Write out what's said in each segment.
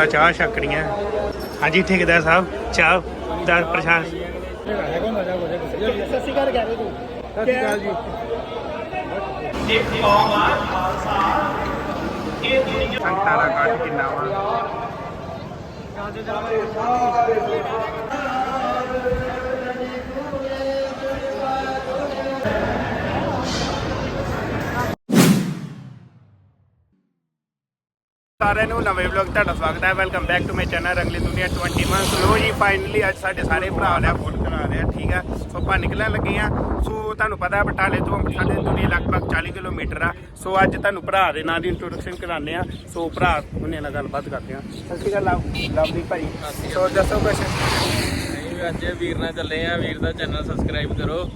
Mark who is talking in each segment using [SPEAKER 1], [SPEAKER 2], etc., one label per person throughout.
[SPEAKER 1] ਸੰਗਤਾਂ ਚਾਹ ਛਕੜੀਆਂ ਹਾਂਜੀ ਠੇਕੇਦਾਰ ਸਾਹਿਬ? ਚਾਹ ਦਾ ਪ੍ਰਸ਼ਾਦ।
[SPEAKER 2] ਸੱਸੀ ਕਰ ਗਿਆ ਤੂੰ ਸੱਸੀ ਕਰ ਜੀ
[SPEAKER 1] ਸੰਗਤਾਂ ਦਾ ਕੱਟ ਕਿੰਨਾ ਵਾ? ਸਾਰਿਆਂ ਨੂੰ ਨਵੇਂ ਵਲੌਗ ਤੁਹਾਡਾ ਸਵਾਗਤ ਹੈ। Welcome back to my channel Rangli Duniya 21 so ਜੀ ਫਾਈਨਲੀ ਅੱਜ ਸਾਡੇ ਸਾਰੇ ਭਰਾ ਲਿਆ ਫੋਨ ਕਰਾ ਰਹੇ ਆ, ਠੀਕ ਆ? ਸੋ ਆਪਾਂ ਨਿਕਲਣ ਲੱਗੇ ਆ। ਸੋ ਤੁਹਾਨੂੰ ਪਤਾ ਬਟਾਲੇ ਤੋਂ ਸਾਡੇ ਦੁਨੀਆ ਲਗਭਗ 40 ਕਿਲੋਮੀਟਰ ਆ। ਸੋ ਅੱਜ ਤੁਹਾਨੂੰ ਭਰਾ ਦੇ ਨਾਂ ਦੀ ਇੰਟਰੋਡਕਸ਼ਨ ਕਰਾਉਂਦੇ ਆ। ਸੋ ਭਰਾ, ਉਹਨੇ ਨਾਲ ਗੱਲਬਾਤ ਕਰਦੇ ਆ। ਸਤਿ ਸ਼੍ਰੀ ਅਕਾਲ, ਲਵ- ਲਵਲੀ ਭਾਈ। ਸੋ ਦੱਸੋ ਕੁਛ?
[SPEAKER 3] ਨਹੀਂ, ਅੱਜ ਵੀਰ ਨਾਲ ਚੱਲੇ ਆ। ਵੀਰ ਦਾ ਚੈਨਲ ਸਬਸਕ੍ਰਾਈਬ ਕਰੋ।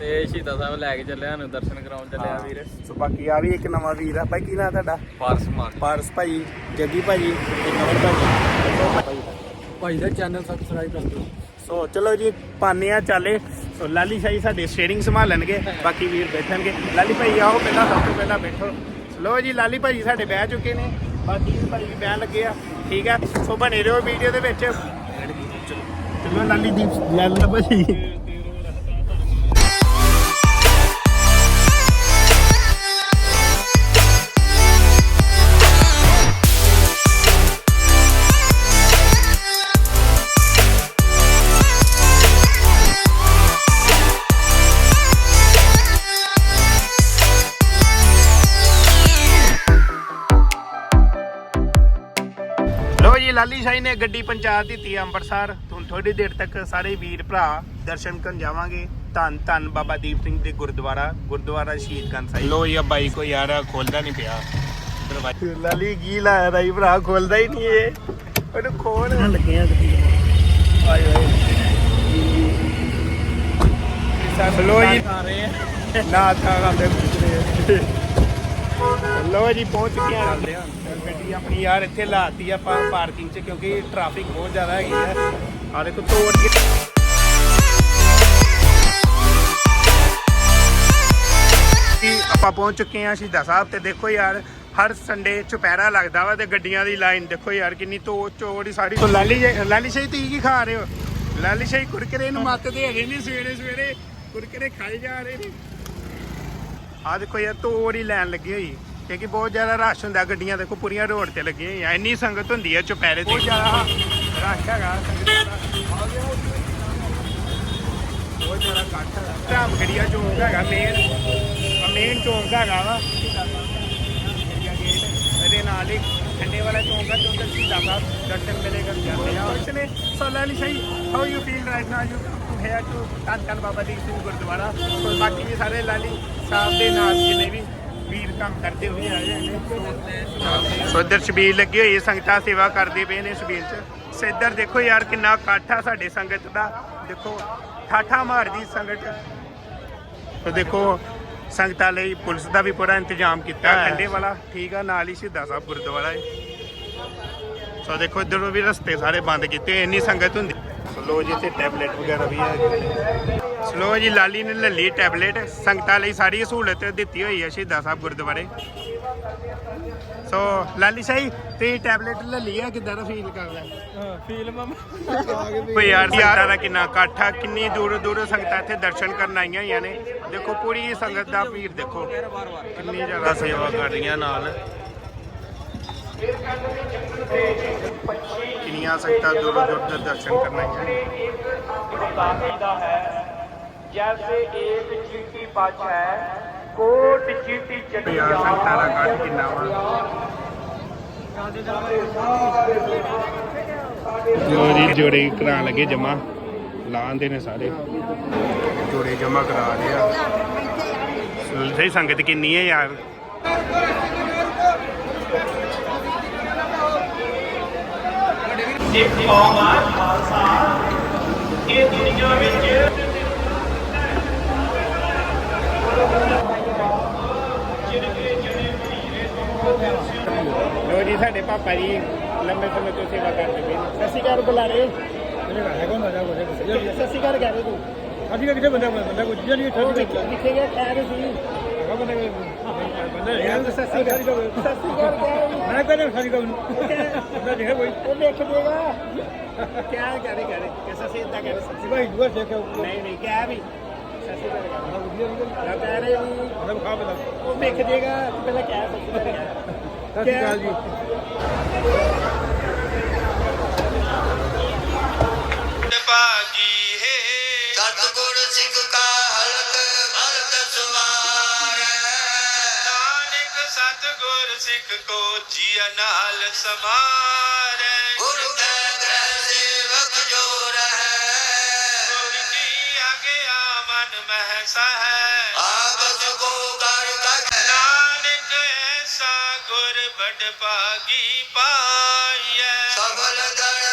[SPEAKER 3] ਤੇ ਸ਼ਹੀਦਾਂ ਸਾਹਿਬ ਲੈ ਕੇ ਚੱਲੇ ਸਾਨੂੰ ਦਰਸ਼ਨ ਕਰਾਉਣ ਚੱਲੇ ਆ ਵੀਰ।
[SPEAKER 1] ਸੋ ਬਾਕੀ ਆ ਵੀ ਇੱਕ ਨਵਾਂ ਵੀਰ ਆ। ਭਾਈ ਕੀ ਨਾਂ ਤੁਹਾਡਾ?
[SPEAKER 3] ਪਾਰਸ ਮਾਨ।
[SPEAKER 1] ਪਾਰਸ ਭਾਈ ਜੱਗੀ ਭਾਜੀ ਤੇ ਨਵਰ ਭਾਜੀ
[SPEAKER 2] ਭਾਈ ਦਾ ਚੈਨਲ ਸਬਸਕ੍ਰਾਈਬ ਕਰ ਦਿਓ।
[SPEAKER 1] ਸੋ ਚਲੋ ਜੀ ਪਾਨੇ ਆ ਚਾਲੇ। ਸੋ ਲਾਲੀ ਸ਼ਾਹੀ ਸਾਡੇ ਸਟੀਅਰਿੰਗ ਸੰਭਾਲਣਗੇ ਬਾਕੀ ਵੀਰ ਬੈਠਣਗੇ। ਲਾਲੀ ਭਾਈ ਆਓ ਪਹਿਲਾਂ ਸਭ ਤੋਂ ਪਹਿਲਾਂ ਬੈਠੋ। ਲੋ ਜੀ ਲਾਲੀ ਭਾਈ ਸਾਡੇ ਬਹਿ ਚੁੱਕੇ ਨੇ। ਬਾਕੀ ਵੀ ਭਾਈ ਵੀ ਬਹਿਣ ਲੱਗੇ ਆ। ਠੀਕ ਆ। ਸੋ ਬਣੇ ਰਹੋ ਵੀਡੀਓ ਦੇ ਵਿੱਚ। ਚਲੋ ਲਾਲੀ ਦੀ ਲਾਲੀ ਭਾਈ। ਸ਼ਾਹੀ ਨੇ ਗੱਡੀ ਪਹੁੰਚਾ ਦਿੱਤੀ ਆ ਅੰਮ੍ਰਿਤਸਰ ਹੁਣ ਥੋੜੀ ਦੇਰ ਤੱਕ ਸਾਰੇ ਵੀਰ ਭਰਾ ਦਰਸ਼ਨ ਕਰਨ ਜਾਵਾਂਗੇ। ਧੰਨ ਧੰਨ ਬਾਬਾ ਦੀਪ ਸਿੰਘ ਦੇ ਗੁਰਦੁਆਰਾ ਗੁਰਦੁਆਰਾ ਸ਼ਹੀਦ ਗੰਜ ਸਾਹਿਬ। ਲੋ ਇਹ ਬਾਈ ਕੋ ਯਾਰ ਖੋਲਦਾ ਨਹੀਂ ਪਿਆ। ਦਰਵਾਜ਼ਾ ਲਾਲੀ ਕੀ ਲਾਇਆ ਰਾਈ ਭਰਾ ਖੋਲਦਾ ਹੀ ਨਹੀਂ ਇਹ। ਉਹਨੂੰ ਖੋਲ।
[SPEAKER 2] ਲੱਗੇ ਆ
[SPEAKER 1] ਆਏ ਹੋਏ। ਲੋ ਜੀ।
[SPEAKER 3] ਆ ਰਹੇ ਆ।
[SPEAKER 1] ਨਾ ਥਾ ਕਰਦੇ ਪੁੱਛਦੇ ਲੋ ਜੀ ਪਹੁੰਚ ਚੁੱਕੇ ਆ। ਗੱਡੀ ਆਪਣੀ ਯਾਰ ਇੱਥੇ ਲਾਤੀ ਆਪਾਂ ਪਾਰਕਿੰਗ 'ਚ ਕਿਉਂਕਿ ਟ੍ਰੈਫਿਕ ਬਹੁਤ ਜ਼ਿਆਦਾ ਹੈਗੀ ਹੈ ਆ ਦੇਖੋ ਤੋੜ ਕੇ ਕਿ ਆਪਾਂ ਪਹੁੰਚ ਚੁੱਕੇ ਆ ਸ਼ਹੀਦਾਂ ਸਾਹਿਬ ਤੇ ਦੇਖੋ ਯਾਰ, ਹਰ ਸੰਡੇ ਚੁਪਹਿਰਾ ਲੱਗਦਾ ਵਾ ਤੇ ਗੱਡੀਆਂ ਦੀ ਲਾਈਨ ਦੇਖੋ ਯਾਰ ਕਿੰਨੀ ਤੋ ਚੋੜੀ ਸਾਰੀ। ਤੋਂ ਲਾਲੀ ਲਾਲੀ ਸ਼ਾਹੀ ਤੁਸੀਂ ਕੀ ਖਾ ਰਹੇ ਹੋ? ਲਾਲੀ ਸ਼ਾਹੀ ਕੁਰਕਰੇ ਨੂੰ ਮੱਤਦੇ ਹੈਗੇ ਨਹੀਂ ਸਵੇਰੇ ਸਵੇਰੇ। ਕੁਰਕਰੇ ਖਾਈ ਜਾ ਰਹੇ ਨੇ। ਆ ਦੇਖੋ ਯਾਰ ਤੋੜੀ ਲੈਣ ਲੱਗੀ ਹੋਈ। ਕਿਉਂਕਿ ਬਹੁਤ ਜ਼ਿਆਦਾ ਰਸ਼ ਹੁੰਦਾ ਗੱਡੀਆਂ ਦੇਖੋ ਪੂਰੀਆਂ ਰੋਡ ਤੇ ਲੱਗੀਆਂ ਹੋਈਆਂ। ਇੰਨੀ ਸੰਗਤ ਹੁੰਦੀ ਹੈ ਚੁਪਹਿਰੇ ਤੇ। ਬਹੁਤ ਜ਼ਿਆਦਾ ਰਸ਼ ਹੈਗਾ ਸੰਗਤਾਂ ਦਾ। ਬਹੁਤ ਜ਼ਿਆਦਾ ਇਕੱਠ ਹੈਗਾ। ਧਾਮ ਖੜੀਆ ਚੌਂਕ ਹੈਗਾ ਮੇਨ ਮੇਨ ਚੌਂਕ ਹੈਗਾ ਵਾ। ਇਹਦੇ ਨਾਲ ਹੀ ਠੰਡੇ ਵਾਲਾ ਚੌਂਕ ਹੈ ਤੇ ਉੱਧਰ ਸ਼ਹੀਦਾਂ ਸਾਹਿਬ ਦਰਸ਼ਨ ਮੇਲੇ ਕਰ ਜਾਂਦੇ ਆ। ਉਸ ਨੇ ਸੋ Lali Shahi. How you feel right now you come to here to ਧੰਨ ਧੰਨ ਬਾਬਾ ਦੀਪ ਸਿੰਘ ਗੁਰਦੁਆਰਾ। ਸੋ ਬਾਕੀ ਵੀ ਸਾਰੇ ਲਾਲੀ ਸਾਹਿਬ ਦੇ ਨਾਲ ਜਿੰਨੇ ਵੀ ਵੀਰ ਕੰਮ ਕਰਦੇ ਹੋਏ ਆਏ ਹੋਏ ਨੇ ਸੋ ਇੱਧਰ ਛਬੀਲ ਲੱਗੀ ਹੋਈ ਹੈ ਸੰਗਤਾਂ ਸੇਵਾ ਕਰਦੇ ਪਏ ਨੇ ਛਬੀਲ 'ਚ। ਸੋ ਇੱਧਰ ਦੇਖੋ ਯਾਰ ਕਿੰਨਾ ਇਕੱਠ ਆ ਸਾਡੇ ਸੰਗਤ ਦਾ। ਦੇਖੋ ਠਾਠਾ ਮਾਰਦੀ ਸੰਗਤ। ਸੋ ਦੇਖੋ ਸੰਗਤਾਂ ਲਈ ਪੁਲਿਸ ਦਾ ਵੀ ਪੂਰਾ ਇੰਤਜ਼ਾਮ ਕੀਤਾ ਹੈ। ਠੰਡੇ ਵਾਲਾ। ਠੀਕ ਆ ਨਾਲ ਹੀ ਸ਼ਹੀਦਾਂ ਸਾਹਿਬ ਗੁਰਦੁਆਰਾ ਹੈ। ਸੋ ਦੇਖੋ ਇੱਧਰੋਂ ਵੀ ਰਸਤੇ ਸਾਰੇ ਬੰਦ ਕੀਤੇ ਹੋਏ, ਇੰਨੀ ਸੰਗਤ ਹੁੰਦੀ। ਲੋ ਜੀ ਇੱਥੇ ਟੈਬਲੇਟ ਵਗੈਰਾ ਵੀ ਹੈ ਸਲੋ ਜੀ ਲਾਲੀ ਨੇ ਲੱਲੀ ਟੈਬਲੇਟ ਸੰਗਤਾਂ ਲਈ ਸਾਰੀ ਸਹੂਲਤ ਦਿੱਤੀ ਹੋਈ ਹੈ ਸ਼ਹੀਦਾਂ ਸਾਹਿਬ ਗੁਰਦੁਆਰੇ। ਸੋ ਲਾਲੀ ਸ਼ਾਹੀ ਤੇ ਟੈਬਲੇਟ ਲੱਲੀ ਹੈ ਕਿਦਾਂ ਦਾ ਫੀਲ ਕਰਦਾ
[SPEAKER 3] ਫਿਲਮ
[SPEAKER 1] ਕੋਈ ਯਾਰ ਸੰਗਤਾਂ ਦਾ ਕਿੰਨਾ ਇਕੱਠ ਕਿੰਨੀ ਦੂਰੋਂ ਦੂਰੋਂ ਸੰਗਤਾਂ ਇੱਥੇ ਦਰਸ਼ਨ ਕਰਨ ਆਈਆਂ ਹੋਈਆਂ ਨੇ। ਦੇਖੋ ਪੂਰੀ ਸੰਗਤ ਦਾ ਭੀੜ ਦੇਖੋ ਕਿੰਨੀ ਜ਼ਿਆਦਾ ਸੇਵਾ ਕਰ ਰਹੀਆਂ ਨਾਲ। ਕਿੰਨੀਆਂ ਸੰਗਤਾਂ ਦੂਰੋਂ ਦੂਰ ਤੋਂ ਦਰਸ਼ਨ ਕਰਨ ਆਈਆਂ? ਨੇ
[SPEAKER 4] ਦਾ ਹੈ ਜੈਸੇ ਏਕ ਚੀਟੀ ਪਛ ਹੈ ਕੋਟ ਚੀਟੀ
[SPEAKER 1] ਕੋਈ ਯਾਰ ਸੰਗਤਾਂ ਦਾ ਇਕੱਠ ਕਿੰਨਾ ਵਾ? ਜੋ ਜੀ ਜੋੜੇ ਕਰਾ ਲਗੇ ਜਮਾ ਲਾਉਂਦੇ ਨੇ ਸਾਰੇ। ਜੋੜੇ ਜਮਾ ਕਰਾ ਰਹੇ ਆ। ਸਹੀ ਸੰਗਤ ਕਿੰਨੀ ਹੈ ਯਾਰ?
[SPEAKER 4] ਇੱਕ ਕੌਮ ਆ ਖਾਲਸਾ। ਇਹ ਦੁਨੀਆ ਵਿੱਚ
[SPEAKER 1] ਲੋ ਜੀ ਸਾਡੇ ਪਾਪਾ ਜੀ ਲੰਬੇ ਸਮੇਂ ਤੋਂ ਸੇਵਾ ਕਰਦੇ ਪਏ ਨੇ। ਸਤਿ ਸ਼੍ਰੀ ਅਕਾਲ ਬੁਲਾ ਰਹੇ ਸਤਿ ਸ਼੍ਰੀ ਅਕਾਲ ਕਹਿ ਰਹੇ ਤੂੰ।
[SPEAKER 2] ਅਸੀਂ ਕਿੱਥੇ ਬੰਦਾ ਬੰਦਾ ਕੋਈ ਚੀਜ਼ ਨਹੀਂ
[SPEAKER 1] ਉਹ ਕਿੱਥੇ ਕਿੱਥੇ ਗਿਆ? ਕਹਿ ਰਹੇ ਸੀ।
[SPEAKER 2] ਬੰਦਾ ਬੰਦਾ
[SPEAKER 1] ਯਾਰ ਸਤਿ ਸ਼੍ਰੀ ਅਕਾਲ ਸਤਿ ਸ਼੍ਰੀ ਅਕਾਲ ਕਹਿ ਰਹੇ।
[SPEAKER 2] ਮੈਂ ਕਹਿੰਦੇ ਸਾਰੀ ਗੱਲ ਬੰਦਾ ਦੇਖੇ ਕੋਈ।
[SPEAKER 1] ਉਹ ਲਿਖ ਦੇਗਾ ਕਿਆ ਕਰੇ ਕਰੇ ਕਿਸਾ ਸੇ ਇਦਾਂ ਕਰੇ ਸੱਚੀ
[SPEAKER 2] ਭਾਈ ਦੂਆ ਦੇਖਿਆ
[SPEAKER 1] ਨਹੀਂ ਨਹੀਂ ਕਿਆ ਵੀ। ਸੱਚੀ ਗੱਲ ਕਰ ਕਹਿ ਰਿਹਾ ਵੀ
[SPEAKER 2] ਮਤਲਬ ਖਾ ਬਲਾ
[SPEAKER 1] ਉਹ ਲਿਖ ਦੇਗਾ ਪਹਿਲਾਂ ਕਿਆ ਸੱਚੀ ਗੱਲ ਕਰ
[SPEAKER 2] ਸ਼੍ਰੀ ਅਕਾਲ ਜੀ।
[SPEAKER 5] ਸਤਿਗੁਰ ਸਿੱਖ ਕਾ
[SPEAKER 4] ਨਾਨਕ ਸਤਗੁਰ ਸਿੱਖ ਕੋ ਜੀਆ ਨਾਲ ਸਮਾਰੈ।
[SPEAKER 5] ਗੁਰੂ ਕੈ ਗ੍ਰਹਿ ਸੇਵਕ ਜੋ ਰਹੈ
[SPEAKER 4] ਗੁਰ ਕੀ ਆਗਿਆ ਮਨ ਮਹਿ ਸਹੈ
[SPEAKER 5] ਆਪਸ ਕੋ ਕਰ ਕਖ
[SPEAKER 4] ਨਾਨਕ ਐਸਾ ਗੁਰ ਬੜ ਭਾਗੀ ਪਾਈਐ।
[SPEAKER 5] ਸਫਲ ਦਰਸ਼ਨ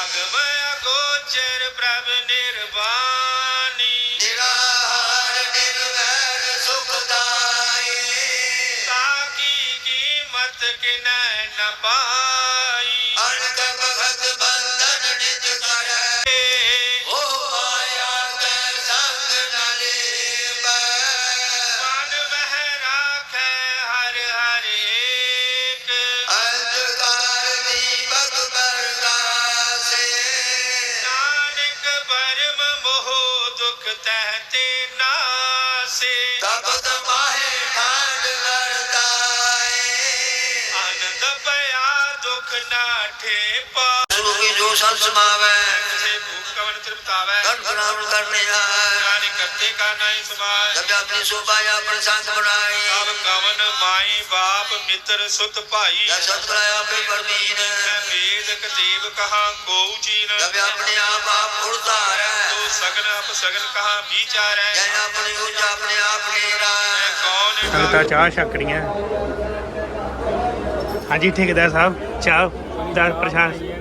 [SPEAKER 4] ਅਗਮ ਅਗੋਚਰ ਪ੍ਰਭ ਨਿਰਵਾਣੀ।
[SPEAKER 5] ਨਿਰਾਹਾਰ ਨਿਰਵੈਰ ਸੁਖਦਾਈ।
[SPEAKER 4] ਕੀਮਤ ਕਿਨੈ ਨ ਪਾਈ ਨਾਸੇ
[SPEAKER 5] ਤਪਤ ਮਾਹੇ ਠਾਂਡ ਵਰਤਾਏ
[SPEAKER 4] ਆਨੰਦ ਪਿਆ ਦੁਖ ਨਾਠੇ ਪਾ
[SPEAKER 5] ਗੁਰੂ ਕੀ ਜੋ ਸੰਤ ਸਮਾਵੈ
[SPEAKER 4] ਸੇ ਭੂਖ ਕਵਨ ਤ੍ਰਿਪਤਾਵੈ
[SPEAKER 5] ਗਣ ਕਰਨੇ
[SPEAKER 4] ਕਰਤੇ ਕਾ ਨਾਹੀ ਸਮਾय
[SPEAKER 5] ਜਬ ਆਪਣੀ ਸੋਭਾ ਜਾਂ ਪ੍ਰਸੰਗ ਬਣਾਈ
[SPEAKER 4] ਸਭ ਕਵਨ ਮਾਈ ਬਾਪ ਮਿੱਤਰ ਸੁਤ ਭਾਈ।
[SPEAKER 5] ਜਬ ਸਤ ਕਰਾਇਆ ਆਪੇ ਪਰਮੀਨ
[SPEAKER 4] ਵੇਦ ਕਤੇਬ ਕਹਾ ਕੋਉ ਚੀਨ।
[SPEAKER 5] ਜਬ ਆਪਣੇ ਆਪ ਆਪ ਉੜਤਾਰੈ
[SPEAKER 4] ਤੋ ਸਗਨ ਅਪ ਸਗਨ ਕਹਾ ਵਿਚਾਰੈ।
[SPEAKER 5] ਜੈ ਆਪਣੀ ਉੱਚ ਆਪਣੇ ਆਪ ਨੇਰਾ।
[SPEAKER 4] ਮੈਂ ਕੌਣ
[SPEAKER 1] ਸੰਗਤਾਂ ਚਾਹ ਛਕ ਰਹੀਆਂ। ਹਾਂਜੀ ਠੇਕੇਦਾਰ ਸਾਹਿਬ। ਚਾਹ ਦਾ ਪ੍ਰਸ਼ਾਦ।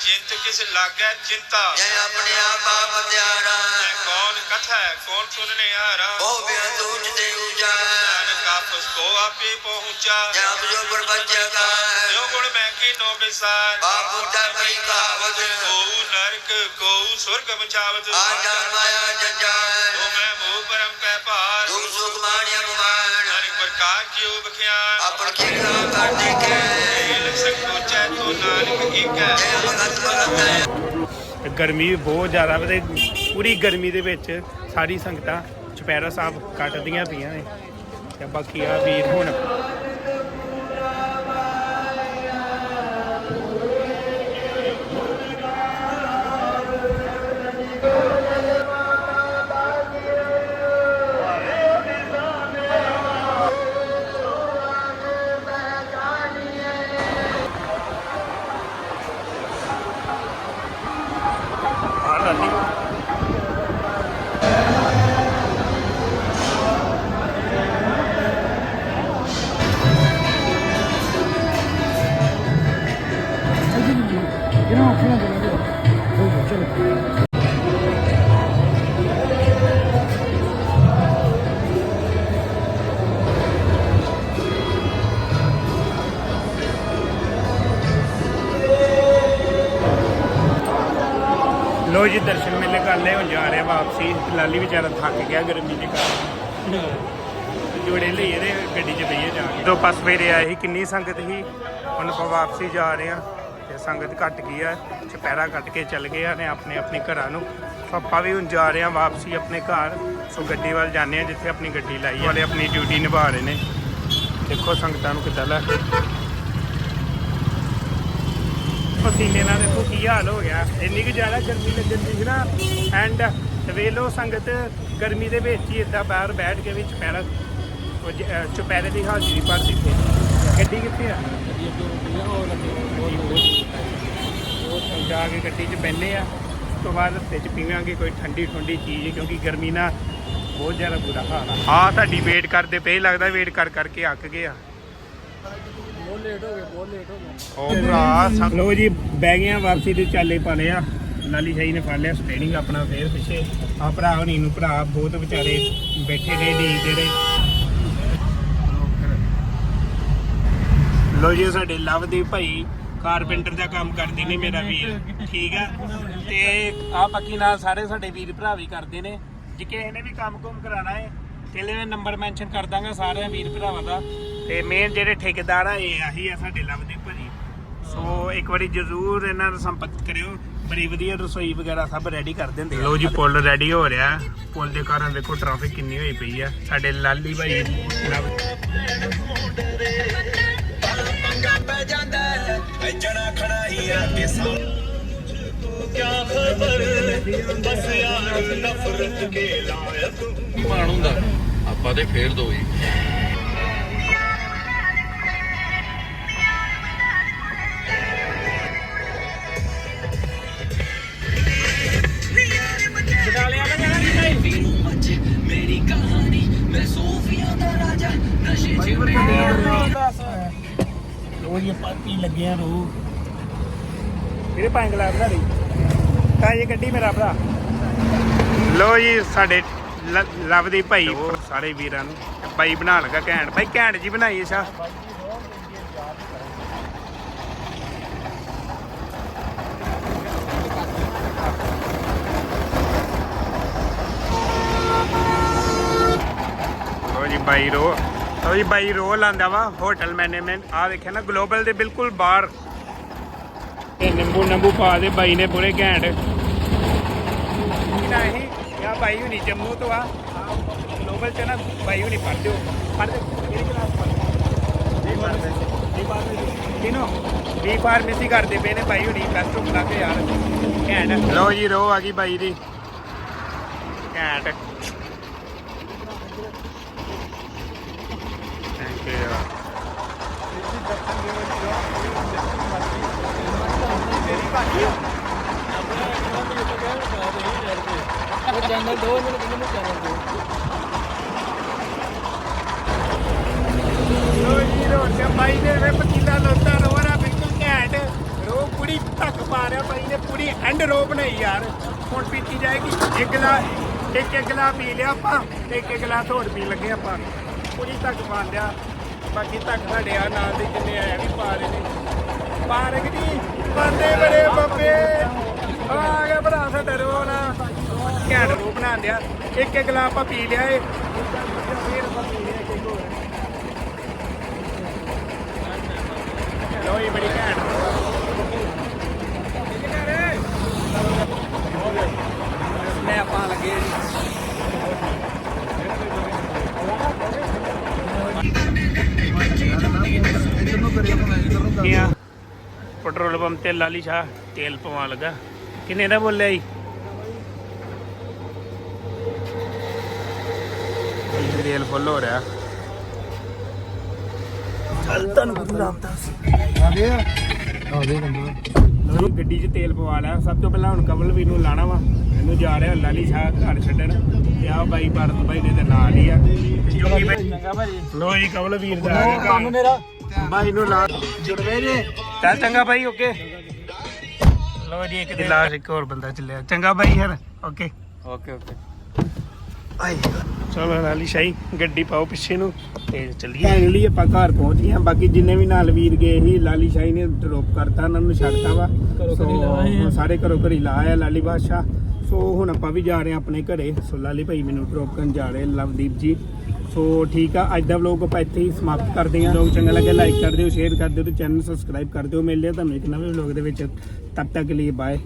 [SPEAKER 4] ਚਿੰਤ ਕਿਸ ਲਾਗੈ ਚਿੰਤਾ?
[SPEAKER 5] ਜੈ ਆਪਣੇ ਆਪ ਆਪ ਧਿਆਰਾ
[SPEAKER 4] ਮੈਂ ਕੌਣ ਕਥਾ ਕੌਣ ਸੁਨਨੇ ਹਾਰਾ?
[SPEAKER 5] ਉਹ ਉੱਚ ਤੇ ਉੱਚਾ
[SPEAKER 4] ਨਾਨਕ ਆਪਸ ਕੋ ਆਪੇ ਪਹੁੰਚਾ
[SPEAKER 5] ਜੈ ਆਪ ਜੋ ਪਰਬੰਚਾ ਕਾ
[SPEAKER 4] ਜੋ ਗੁਣ ਮੈਂ ਕੀਨੋ ਬਿਸਾਰ
[SPEAKER 5] ਬਾਪ ਉੱਚਾ ਕਈ ਕਾਵਤ
[SPEAKER 4] ਕੋਉ ਨਰਕ ਕੋਉ ਸੁਰਗ ਮਚਾਵਤ
[SPEAKER 5] ਆ ਜਾਨ ਮਾਇਆ ਜੰਜਾਲ।
[SPEAKER 4] ਕੀਓ ਬਖਿਆਨ
[SPEAKER 5] ਆਪਣ ਕਿਰਨਾ ਕਰ ਦੇਖੇ
[SPEAKER 4] ਏਲ ਸੰਕੋਚੈ ਤੋ ਨਾਨਕ ਏਕੈ
[SPEAKER 5] ਜੈ ਭਗਤ ਭਗਤ
[SPEAKER 1] ਗਰਮੀ ਬਹੁਤ ਜ਼ਿਆਦਾ ਵਾ ਤੇ ਪੂਰੀ ਗਰਮੀ ਦੇ ਵਿੱਚ ਸਾਰੀ ਸੰਗਤਾਂ ਚੁਪਹਿਰਾ ਸਾਹਿਬ ਕੱਟਦੀਆਂ ਪਈਆਂ ਨੇ। ਤੇ ਬਾਕੀ ਆ ਵੀਰ ਹੁਣ ਲੋ ਜੀ, ਦਰਸ਼ਨ ਮੇਲੇ ਕਰ ਲਏ, ਹੁਣ ਜਾ ਰਿਹਾ ਵਾਪਸੀ। ਲਾਲੀ ਵਿਚਾਰਾ ਥੱਕ ਗਿਆ ਗਰਮੀ ਦੇ ਕਾਰਨ। ਜੋੜੇ ਲਈ ਤੇ ਗੱਡੀ 'ਚ ਬਈਏ ਜਾ ਕੇ। ਦੋ ਪਾਸ ਫੇਰੇ ਆਏ ਸੀ, ਕਿੰਨੀ ਸੰਗਤ ਸੀ? ਹੁਣ ਆਪਾਂ ਵਾਪਸੀ ਜਾ ਰਹੇ ਆ ਤੇ ਸੰਗਤ ਘਟ ਗਈ ਆ, ਚੁਪਹਿਰਾ ਕੱਟ ਕੇ ਚੱਲ ਗਏ ਆ ਨੇ ਆਪਣੇ ਆਪਣੇ ਘਰਾਂ ਨੂੰ। ਸੋ ਆਪਾਂ ਵੀ ਹੁਣ ਜਾ ਰਹੇ ਆ ਵਾਪਸੀ ਆਪਣੇ ਘਰ। ਸੋ ਗੱਡੀ ਵੱਲ ਜਾਂਦੇ ਆ ਜਿੱਥੇ ਆਪਣੀ ਗੱਡੀ ਲਾਈ ਆ। ਵਾਲੇ ਆਪਣੀ ਡਿਊਟੀ ਨਿਭਾ ਰਹੇ ਨੇ। ਦੇਖੋ ਸੰਗਤਾਂ ਨੂੰ ਕਿੱਦਾਂ ਲੱਗ ਪਸੀਨੇ ਨਾਲ ਦੇਖੋ ਕੀ ਹਾਲ ਹੋ ਗਿਆ। ਇੰਨੀ ਕੁ ਜ਼ਿਆਦਾ ਗਰਮੀ ਲੱਗਣ ਦੀ ਸੀ ਨਾ। ਐਂਡ ਵੇਲੋ ਸੰਗਤ, ਗਰਮੀ ਦੇ ਵਿੱਚ ਹੀ ਇੱਦਾਂ ਬਾਹਰ ਬੈਠ ਕੇ ਵੀ ਚੁਪਹਿਰਾ ਉਹ ਚੁਪਹਿਰੇ ਦੀ ਹਾਜ਼ਰੀ ਭਰ ਦਿੱਤੀ। ਗੱਡੀ ਕਿੱਥੇ ਆ? ਜਾ ਕੇ ਗੱਡੀ 'ਚ ਬੈਠੇ ਆ। ਉਸ ਤੋਂ ਬਾਅਦ ਰਸਤੇ 'ਚ ਪੀਵਾਂਗੇ ਕੋਈ ਠੰਡੀ ਠੰਡੀ ਚੀਜ਼, ਕਿਉਂਕਿ ਗਰਮੀ ਨਾਲ ਬਹੁਤ ਜ਼ਿਆਦਾ ਬੁਰਾ ਹਾਲ ਆ। ਆ ਸਾਡੀ ਵੇਟ ਕਰਦੇ ਪਏ, ਲੱਗਦਾ ਵੇਟ ਕਰ ਕਰਕੇ ਅੱਕ ਗਏ ਆ।
[SPEAKER 2] ਲੇਟ ਹੋ ਗਏ ਬਹੁਤ ਲੇਟ ਹੋ ਗਏ।
[SPEAKER 1] ਉਹ ਭਰਾ ਲੋ ਜੀ ਬਹਿ ਗਏ ਆ ਵਾਪਸੀ ਦੇ ਚਾਲੇ ਪਾ ਲਿਆ ਲਾਲੀ ਸ਼ਾਹੀ ਨੇ ਫੜ ਲਿਆ ਸਟੇਰਿੰਗ ਆਪਣਾ ਫੇਰ ਪਿੱਛੇ। ਆ ਭਰਾ ਹੁਣੀ ਨੂੰ ਭਰਾ ਬਹੁਤ ਵਿਚਾਰੇ ਬੈਠੇ ਰਹੇ ਡੀ ਜਿਹੜੇ ਲੋ ਜੀ ਸਾਡੇ ਲਵਦੀਪ ਭਾਈ ਕਾਰਪੈਂਟਰ ਦਾ ਕੰਮ ਕਰਦੇ ਨੇ ਮੇਰਾ ਵੀਰ। ਠੀਕ ਆ? ਤੇ ਆ ਬਾਕੀ ਨਾਲ ਸਾਰੇ ਸਾਡੇ ਵੀਰ ਭਰਾ ਵੀ ਕਰਦੇ ਨੇ। ਜੇ ਕਿਸੇ ਨੇ ਵੀ ਕੰਮ ਕੁਮ ਕਰਾਣਾ ਹੈ ਤੇ ਇਹਦੇ ਨੰਬਰ ਮੈਂਸ਼ਨ ਕਰ ਦਾਂਗਾ ਸਾਰੇ ਵੀਰ ਭਰਾਵਾਂ ਦਾ। ਤੇ ਮੇਨ ਜਿਹੜੇ ਠੇਕੇਦਾਰ ਆ ਇਹ ਆਹੀ ਆ ਸਾਡੇ ਲਵਦੀਪ ਭਾਜੀ। ਸੋ ਇੱਕ ਵਾਰੀ ਜ਼ਰੂਰ ਇਹਨਾਂ ਨਾਲ ਸੰਪਰਕ ਕਰਿਓ। ਬੜੀ ਵਧੀਆ ਰਸੋਈ ਵਗੈਰਾ ਸਭ ਰੈਡੀ ਕਰ ਦਿੰਦੇ ਲੋ ਜੀ ਪੁੱਲ ਰੈਡੀ ਹੋ ਰਿਹਾ। ਪੁੱਲ ਦੇ ਕਾਰਨ ਦੇਖੋ ਟ੍ਰੈਫਿਕ ਕਿੰਨੀ ਹੋਈ ਪਈ ਆ। ਸਾਡੇ ਲਾਲੀ ਭਾਈ ਲਵ-
[SPEAKER 3] ਮਾਣ ਹੁੰਦਾ ਆਪਾਂ ਤੇ ਫੇਰ ਦੋ ਜੀ
[SPEAKER 1] ਲੋ ਜੀ ਪਾਪੀ ਲੱਗੇ ਆ ਰੂ ਮੇਰੇ ਪੰਜ ਗਲਾਸ ਬਣਾ ਲਈ ਤਾਂ ਇਹ ਗੱਡੀ ਮੇਰਾ ਭਰਾ। ਲੋ ਜੀ ਸਾਡੇ ਲਵਦੀ ਭਾਈ। ਸਾਰੇ ਵੀਰਾਂ ਨੂੰ ਬਾਈ ਬਣਾ ਲਗਾ ਘੈਂਟ। ਭਾਈ ਘੈਂਟ ਜੀ ਬਣਾਈ ਅੱਛਾ ਜੀ ਬਾਈ ਰੋ। ਲੋ ਜੀ ਬਾਈ ਰੋ ਲਾਂਦਾ ਵਾ ਹੋਟਲ ਮੈਨੇਜਮੈਂਟ। ਆ ਦੇਖਿਆ ਨਾ, ਗਲੋਬਲ ਦੇ ਬਿਲਕੁਲ ਬਾਹਰ। ਇਹ ਨਿੰਬੂ ਨਿੰਬੂ ਪਾ ਦੇ ਬਾਈ ਨੇ ਪੂਰੇ ਘੈਂਟ। ਇਹ? ਬਾਈ ਹੁਣੀ ਜੰਮੂ ਤੋਂ ਆ। ਗਲੋਬਲ ਚ ਨਾ ਬਾਈ ਹੁਣੀ ਪੜ੍ਹਦੇ ਹੋ ਪੜ੍ਹਦੇ ਕਿਹੜੀ ਕਲਾਸ ਪੜ੍ਹਦੇ ਵੀ ਫਾਰਮੇਸੀ ਵੀ ਫਾਰਮੇਸੀ ਵੀ ਕਰਦੇ ਪਏ ਨੇ ਬਾਈ ਹੁਣੀ 2 ਬਣਾ ਕੇ ਯਾਰ। ਘੈਂਟ। ਲੋ ਜੀ ਰੋ ਆ ਗਈ ਬਾਈ ਦੀ। ਘੈਂਟ। ਥੈਂਕ ਯੂ ਯਾਰ
[SPEAKER 2] ਉਹ ਚੈਨਲ ਦੋ ਮੈਨੂੰ ਕਹਿੰਦੇ ਨੇ ਚੈਨਲ ਦੋ
[SPEAKER 1] ਲੋ ਜੀ ਰੋਟੇ ਬਾਈ ਨੇ ਵੇ ਪਤੀਲਾ ਲੋਤਾ ਰੋਣਾ ਬਿਲਕੁਲ ਘੈਂਟ। ਰੋ ਪੂਰੀ ਧੱਕ ਪਾ ਰਿਹਾ, ਬਾਈ ਨੇ ਪੂਰੀ ਐਂਡ ਰੋ ਬਣਾਈ ਯਾਰ। ਹੁਣ ਪੀਤੀ ਜਾਏਗੀ, ਇੱਕ ਗਲਾਸ ਇੱਕ ਇੱਕ ਗਲਾਸ ਪੀ ਲਿਆ ਆਪਾਂ, ਇੱਕ ਇੱਕ ਗਲਾਸ ਹੋਰ ਪੀ ਲੱਗੇ ਆਪਾਂ। ਪੂਰੀ ਧੱਕ ਪਾ ਲਿਆ। ਬਾਕੀ ਧੱਕ ਸਾਡੇ ਆ ਨਾਲ ਦੇ ਜਿੰਨੇ ਆਇਆ ਵੀ ਪਾ ਰਹੇ ਨੇ। ਪਾਰਕ ਦੀ ਬੰਦੇ ਬੜੇ ਬੱਬੇ। ਆ ਗਿਆ ਭਰਾ ਸਾਡਾ ਰੋ ਘੈਂਟ ਰੋ ਬਣਾ ਲਿਆ ਇੱਕ ਇੱਕ ਗਲਾ ਆਪਾਂ ਪੀ ਲਿਆ ਏ। ਫਿਰ ਆਪਾਂ ਪੀ ਲਿਆ ਇੱਕ ਹੋਰ ਲੋ ਇਹ ਬੜੀ ਘੈਂਟ ਮੈਂ ਆਪਾਂ ਲੱਗੇ ਪੈਟਰੋਲ ਪੰਪ ਤੇ ਲਾਲੀ ਸ਼ਾਹ ਤੇਲ ਪਵਾਉਣ ਲੱਗਾ। ਕਿੰਨੇ ਦਾ ਬੋਲਿਆ ਜੀ? ਤੇਲ ਫੁੱਲ ਹੋ ਰਿਹਾ। ਤੁਹਾਨੂੰ ਕੁਝ ਰਾਮਦਾਸ
[SPEAKER 2] ਆ? ਗਏ ਆ ਗਏ ਨੰਬਰ
[SPEAKER 1] ਲੋ ਗੱਡੀ 'ਚ ਤੇਲ ਪਵਾ ਲਿਆ। ਸਭ ਤੋਂ ਪਹਿਲਾਂ ਹੁਣ ਕਮਲ ਵੀ ਨੂੰ ਲਾਣਾ ਵਾ। ਇਹਨੂੰ ਜਾ ਰਿਹਾ ਲਾਲੀ ਸ਼ਾਹ ਘਰ ਛੱਡਣ। ਤੇ ਆ ਬਾਈ ਭਾਰਤ ਬਾਈ ਦੇ ਤੇ ਨਾਲ ਹੀ ਆ। ਜੋਗੀ ਬਾਈ
[SPEAKER 2] ਚੰਗਾ ਭਾਜੀ
[SPEAKER 1] ਲੋ ਜੀ ਕਮਲ ਵੀਰ ਦਾ ਆ ਗਿਆ
[SPEAKER 2] ਕੰਮ। ਮੇਰਾ।
[SPEAKER 1] ਬਾਈ ਨੂੰ ਲਾ ਜੁੜਵੇ ਜੇ। ਚੱਲ ਚੰਗਾ ਬਾਈ ਓਕੇ। ਲੋ ਜੀ ਇੱਕ ਦੇ ਲਾਸ਼ ਇੱਕ ਹੋਰ ਬੰਦਾ ਚੱਲਿਆ। ਚੰਗਾ ਬਾਈ ਯਾਰ। ਓਕੇ।
[SPEAKER 3] Okay okay.
[SPEAKER 1] ਆਈ ਚਲੋ ਲਾਲੀ ਸ਼ਾਹੀ ਗੱਡੀ ਪਾਓ ਪਿੱਛੇ ਨੂੰ ਤੇ ਚੱਲੀਏ। ਫਾਈਨਲੀ ਆਪਾਂ ਘਰ ਪਹੁੰਚ ਗਏ ਹਾਂ ਬਾਕੀ ਜਿੰਨੇ ਵੀ ਨਾਲ ਵੀਰ ਗਏ ਸੀ ਲਾਲੀ ਸ਼ਾਹੀ ਨੇ ਡ੍ਰੌਪ ਕਰਤਾ ਉਹਨਾਂ ਨੂੰ ਛੱਡਤਾ ਵਾ। ਸੋ
[SPEAKER 2] ਆ।
[SPEAKER 1] ਸਾਰੇ ਘਰੋਂ ਘਰੀ ਲਾ ਆਇਆ ਲਾਲੀ ਬਾਦਸ਼ਾਹ। ਸੋ ਹੁਣ ਆਪਾਂ ਵੀ ਜਾ ਰਹੇ ਹਾਂ ਆਪਣੇ ਘਰੇ। ਸੋ ਲਾਲੀ ਭਾਈ ਮੈਨੂੰ ਡ੍ਰੌਪ ਕਰਨ ਜਾ ਰਹੇ ਲਵਦੀਪ ਜੀ। ਸੋ ਠੀਕ ਆ ਅੱਜ ਦਾ ਵਲੋਗ ਆਪਾਂ ਇੱਥੇ ਹੀ ਸਮਾਪਤ ਕਰਦੇ ਹਾਂ। ਲੋਕ ਚੰਗਾ ਲੱਗੇ ਲਾਈਕ ਕਰ ਦਿਓ ਸ਼ੇਅਰ ਕਰ ਦਿਓ ਤੇ ਚੈਨਲ ਸਬਸਕ੍ਰਾਈਬ ਕਰ ਦਿਓ। ਮਿਲਦੇ ਹਾਂ ਤੁਹਾਨੂੰ ਇੱਕ ਨਵੇਂ ਵਲੋਗ ਦੇ ਵਿੱਚ। ਤਦ ਤੱਕ ਲਈ ਬਾਏ